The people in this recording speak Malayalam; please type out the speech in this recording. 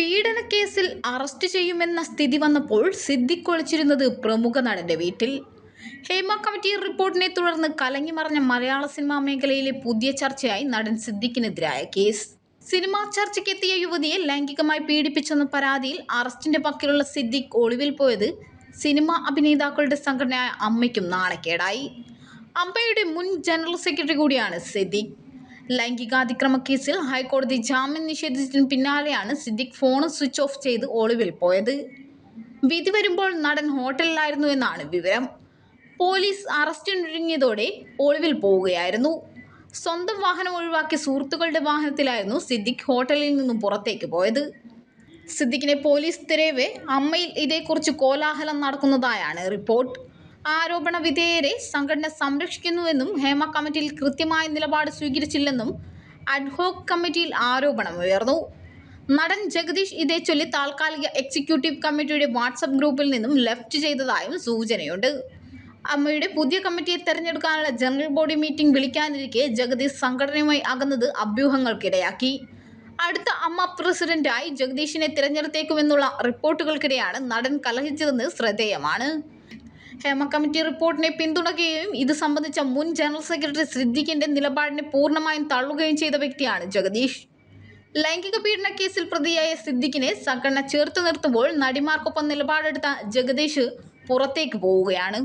പീഡനക്കേസിൽ അറസ്റ്റ് ചെയ്യുമെന്ന സ്ഥിതി വന്നപ്പോൾ സിദ്ദിഖ് ഒളിച്ചിരുന്നത് പ്രമുഖ നടന്റെ വീട്ടിൽ. ഹേമ കമ്മിറ്റി റിപ്പോർട്ടിനെ തുടർന്ന് കലങ്ങി മറഞ്ഞ മലയാള സിനിമാ മേഖലയിലെ പുതിയ ചർച്ചയായി നടൻ സിദ്ദിഖിനെതിരായ കേസ്. സിനിമാ ചർച്ചയ്ക്കെത്തിയ യുവതിയെ ലൈംഗികമായി പീഡിപ്പിച്ചെന്ന പരാതിയിൽ അറസ്റ്റിന്റെ പക്കലുള്ള സിദ്ദിഖ് ഒളിവിൽ പോയത് സിനിമാ അഭിനേതാക്കളുടെ സംഘടനയായ അമ്മയ്ക്കും നാണക്കേടായി. അമ്മയുടെ മുൻ ജനറൽ സെക്രട്ടറി കൂടിയാണ് സിദ്ദിഖ്. ലൈംഗികാതിക്രമ കേസിൽ ഹൈക്കോടതി ജാമ്യം നിഷേധിച്ചതിന് പിന്നാലെയാണ് സിദ്ദിഖ് ഫോൺ സ്വിച്ച് ഓഫ് ചെയ്ത് ഒളിവിൽ പോയത്. വിധി വരുമ്പോൾ നടൻ ഹോട്ടലിലായിരുന്നു എന്നാണ് വിവരം. പോലീസ് അറസ്റ്റിനൊരുങ്ങിയതോടെ ഒളിവിൽ പോവുകയായിരുന്നു. സ്വന്തം വാഹനം ഒഴിവാക്കി സുഹൃത്തുക്കളുടെ വാഹനത്തിലായിരുന്നു സിദ്ദിഖ് ഹോട്ടലിൽ നിന്നും പുറത്തേക്ക് പോയത്. സിദ്ദിഖിനെ പോലീസ് തിരയവേ അമ്മയിൽ ഇതേക്കുറിച്ച് കോലാഹലം നടക്കുന്നതായാണ് റിപ്പോർട്ട്. ആരോപണ വിധേയരെ സംഘടന സംരക്ഷിക്കുന്നുവെന്നും ഹേമ കമ്മിറ്റിയിൽ കൃത്യമായ നിലപാട് സ്വീകരിച്ചില്ലെന്നും അഡ്ഹോക് കമ്മിറ്റിയിൽ ആരോപണം ഉയർന്നു. നടൻ ജഗദീഷ് ഇതേ ചൊല്ലി താൽക്കാലിക എക്സിക്യൂട്ടീവ് കമ്മിറ്റിയുടെ വാട്സപ്പ് ഗ്രൂപ്പിൽ നിന്നും ലെഫ്റ്റ് ചെയ്തതായും സൂചനയുണ്ട്. അമ്മയുടെ പുതിയ കമ്മിറ്റിയെ തെരഞ്ഞെടുക്കാനുള്ള ജനറൽ ബോഡി മീറ്റിംഗ് വിളിക്കാനിരിക്കെ ജഗദീഷ് സംഘടനയുമായി അകന്നത് അഭ്യൂഹങ്ങൾക്കിടയാക്കി. അടുത്ത അമ്മ പ്രസിഡന്റായി ജഗദീഷിനെ തിരഞ്ഞെടുത്തേക്കുമെന്നുള്ള റിപ്പോർട്ടുകൾക്കിടെയാണ് നടൻ കലഹിച്ചതെന്ന് ശ്രദ്ധേയമാണ്. ഹേമ കമ്മിറ്റി റിപ്പോർട്ടിനെ പിന്തുണയ്ക്കുകയും ഇത് സംബന്ധിച്ച മുൻ ജനറൽ സെക്രട്ടറി സിദ്ദിഖിന്റെ നിലപാടിനെ പൂർണമായും തള്ളുകയും ചെയ്ത വ്യക്തിയാണ് ജഗദീഷ്. ലൈംഗിക പീഡന കേസിൽ പ്രതിയായ സിദ്ദിഖിനെ സംഘടന ചേർത്ത് നിർത്തുമ്പോൾ നടിമാർക്കൊപ്പം നിലപാടെടുത്ത ജഗദീഷ് പുറത്തേക്ക് പോവുകയാണ്.